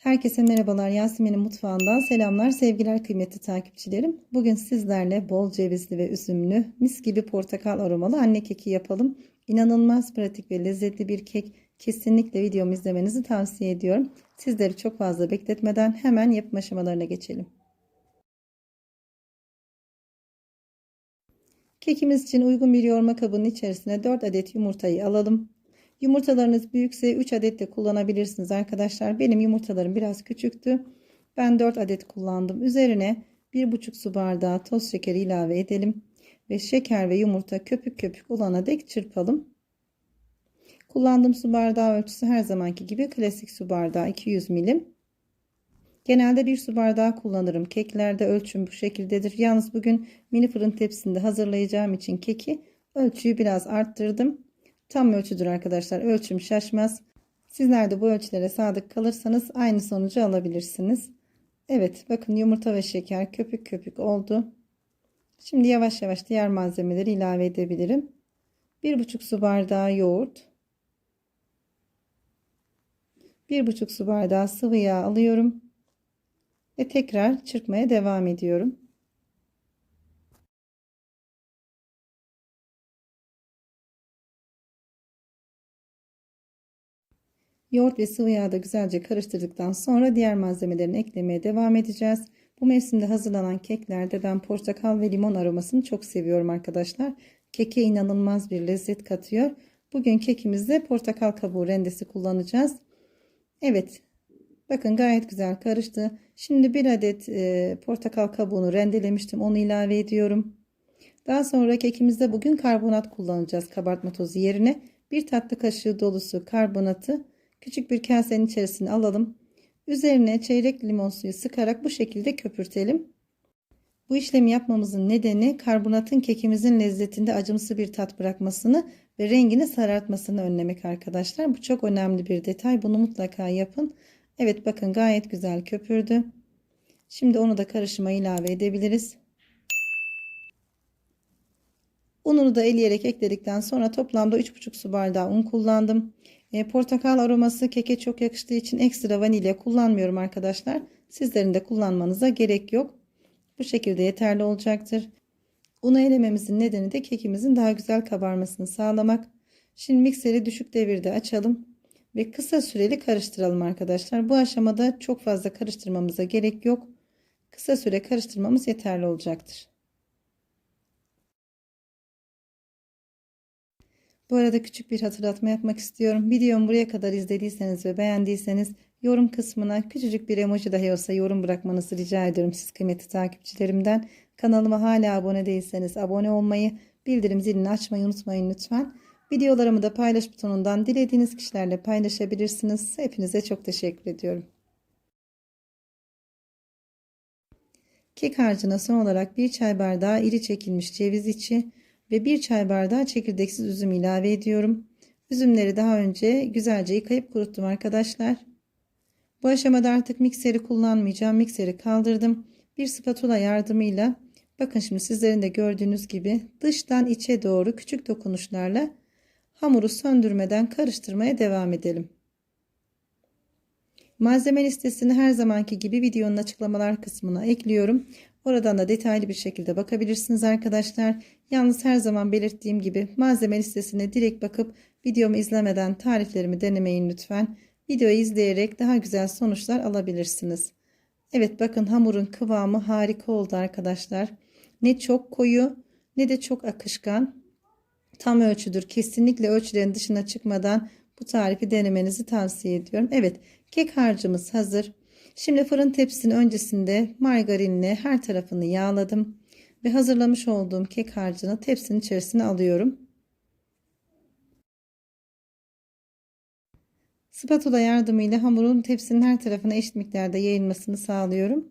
Herkese merhabalar. Yasemin'in mutfağından selamlar, sevgiler kıymetli takipçilerim. Bugün sizlerle bol cevizli ve üzümlü, mis gibi portakal aromalı anne keki yapalım. İnanılmaz pratik ve lezzetli bir kek. Kesinlikle videomu izlemenizi tavsiye ediyorum. Sizleri çok fazla bekletmeden hemen yapım aşamalarına geçelim. Kekimiz için uygun bir yoğurma kabının içerisine 4 adet yumurtayı alalım. Yumurtalarınız büyükse 3 adet de kullanabilirsiniz arkadaşlar. Benim yumurtalarım biraz küçüktü. Ben 4 adet kullandım. Üzerine 1,5 su bardağı toz şekeri ilave edelim. Ve şeker ve yumurta köpük köpük olana dek çırpalım. Kullandığım su bardağı ölçüsü her zamanki gibi klasik su bardağı 200 milim. Genelde bir su bardağı kullanırım. Keklerde ölçüm bu şekildedir. Yalnız bugün mini fırın tepsisinde hazırlayacağım için keki ölçüyü biraz arttırdım. Tam ölçüdür arkadaşlar. Ölçüm şaşmaz. Sizler de bu ölçülere sadık kalırsanız aynı sonucu alabilirsiniz. Evet bakın yumurta ve şeker köpük köpük oldu. Şimdi yavaş yavaş diğer malzemeleri ilave edebilirim. 1,5 su bardağı yoğurt. 1,5 su bardağı sıvı yağ alıyorum. Ve tekrar çırpmaya devam ediyorum. Yoğurt ve sıvı yağı da güzelce karıştırdıktan sonra diğer malzemelerini eklemeye devam edeceğiz. Bu mevsimde hazırlanan keklerde ben portakal ve limon aromasını çok seviyorum arkadaşlar. Keke inanılmaz bir lezzet katıyor. Bugün kekimizde portakal kabuğu rendesi kullanacağız. Evet. Bakın gayet güzel karıştı. Şimdi bir adet e, portakal kabuğunu rendelemiştim. Onu ilave ediyorum. Daha sonra kekimizde bugün karbonat kullanacağız kabartma tozu yerine. Bir tatlı kaşığı dolusu karbonatı Küçük bir kasenin içerisine alalım. Üzerine çeyrek limon suyu sıkarak bu şekilde köpürtelim. Bu işlemi yapmamızın nedeni karbonatın kekimizin lezzetinde acımsı bir tat bırakmasını ve rengini sarartmasını önlemek arkadaşlar. Bu çok önemli bir detay. Bunu mutlaka yapın. Evet bakın gayet güzel köpürdü. Şimdi onu da karışıma ilave edebiliriz. Ununu da eleyerek ekledikten sonra toplamda 3,5 su bardağı un kullandım. E, portakal aroması keke çok yakıştığı için ekstra vanilya kullanmıyorum arkadaşlar. Sizlerin de kullanmanıza gerek yok. Bu şekilde yeterli olacaktır. Unu elememizin nedeni de kekimizin daha güzel kabarmasını sağlamak. Şimdi mikseri düşük devirde açalım ve kısa süreli karıştıralım arkadaşlar. Bu aşamada çok fazla karıştırmamıza gerek yok. Kısa süre karıştırmamız yeterli olacaktır. Bu arada küçük bir hatırlatma yapmak istiyorum. Videomu buraya kadar izlediyseniz ve beğendiyseniz yorum kısmına küçücük bir emoji dahi olsa yorum bırakmanızı rica ediyorum siz kıymetli takipçilerimden. Kanalıma hala abone değilseniz abone olmayı, bildirim zilini açmayı unutmayın lütfen. Videolarımı da paylaş butonundan dilediğiniz kişilerle paylaşabilirsiniz. Hepinize çok teşekkür ediyorum. Kek harcına son olarak bir çay bardağı iri çekilmiş ceviz içi, ve 1 çay bardağı çekirdeksiz üzüm ilave ediyorum. Üzümleri daha önce güzelce yıkayıp kuruttum arkadaşlar. Bu aşamada artık mikseri kullanmayacağım. Mikseri kaldırdım. Bir spatula yardımıyla bakın şimdi sizlerin de gördüğünüz gibi dıştan içe doğru küçük dokunuşlarla hamuru söndürmeden karıştırmaya devam edelim. Malzeme listesini her zamanki gibi videonun açıklamalar kısmına ekliyorum. Oradan da detaylı bir şekilde bakabilirsiniz arkadaşlar. Yalnız her zaman belirttiğim gibi malzeme listesine direkt bakıp videomu izlemeden tariflerimi denemeyin lütfen. Videoyu izleyerek daha güzel sonuçlar alabilirsiniz. Evet bakın hamurun kıvamı harika oldu arkadaşlar. Ne çok koyu ne de çok akışkan. Tam ölçüdür. Kesinlikle ölçülerin dışına çıkmadan bu tarifi denemenizi tavsiye ediyorum. Evet kek harcımız hazır. Şimdi fırın tepsisinin öncesinde margarinle her tarafını yağladım ve hazırlamış olduğum kek harcını tepsinin içerisine alıyorum. Spatula yardımıyla hamurun tepsinin her tarafına eşit miktarda yayılmasını sağlıyorum.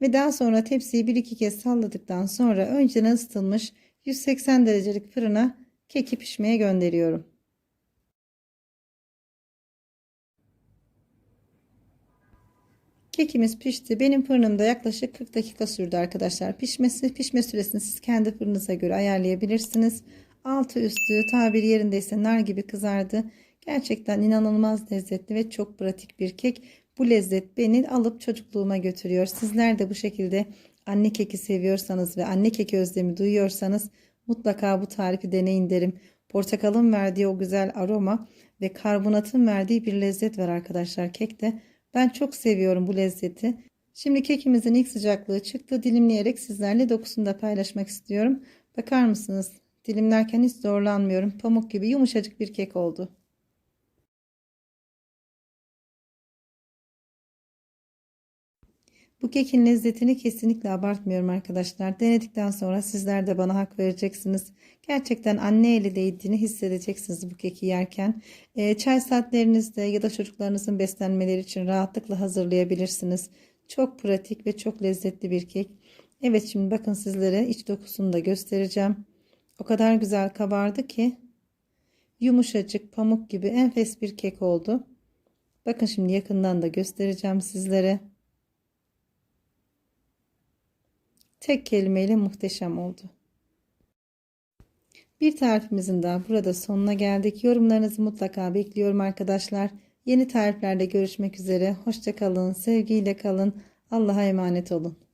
Ve daha sonra tepsiyi bir iki kez salladıktan sonra önceden ısıtılmış 180 derecelik fırına keki pişmeye gönderiyorum. Kekimiz pişti. Benim fırınımda yaklaşık 40 dakika sürdü arkadaşlar. Pişmesi, pişme süresini siz kendi fırınıza göre ayarlayabilirsiniz. Altı üstü tabiri yerindeyse nar gibi kızardı. Gerçekten inanılmaz lezzetli ve çok pratik bir kek. Bu lezzet beni alıp çocukluğuma götürüyor. Sizler de bu şekilde anne keki seviyorsanız ve anne keki özlemi duyuyorsanız mutlaka bu tarifi deneyin derim. Portakalın verdiği o güzel aroma ve karbonatın verdiği bir lezzet var arkadaşlar kekte. Ben çok seviyorum bu lezzeti. Şimdi kekimizin ilk sıcaklığı çıktı. Dilimleyerek sizlerle dokusunu da paylaşmak istiyorum. Bakar mısınız? Dilimlerken hiç zorlanmıyorum. Pamuk gibi yumuşacık bir kek oldu. Bu kekin lezzetini kesinlikle abartmıyorum arkadaşlar. Denedikten sonra sizler de bana hak vereceksiniz. Gerçekten anne eli değdiğini hissedeceksiniz bu keki yerken. E, çay saatlerinizde ya da çocuklarınızın beslenmeleri için rahatlıkla hazırlayabilirsiniz. Çok pratik ve çok lezzetli bir kek. Evet şimdi bakın sizlere iç dokusunu da göstereceğim. O kadar güzel kabardı ki yumuşacık pamuk gibi enfes bir kek oldu. Bakın şimdi yakından da göstereceğim sizlere. Tek kelimeyle muhteşem oldu. Bir tarifimizin daha burada sonuna geldik. Yorumlarınızı mutlaka bekliyorum arkadaşlar. Yeni tariflerde görüşmek üzere. Hoşçakalın, sevgiyle kalın. Allah'a emanet olun.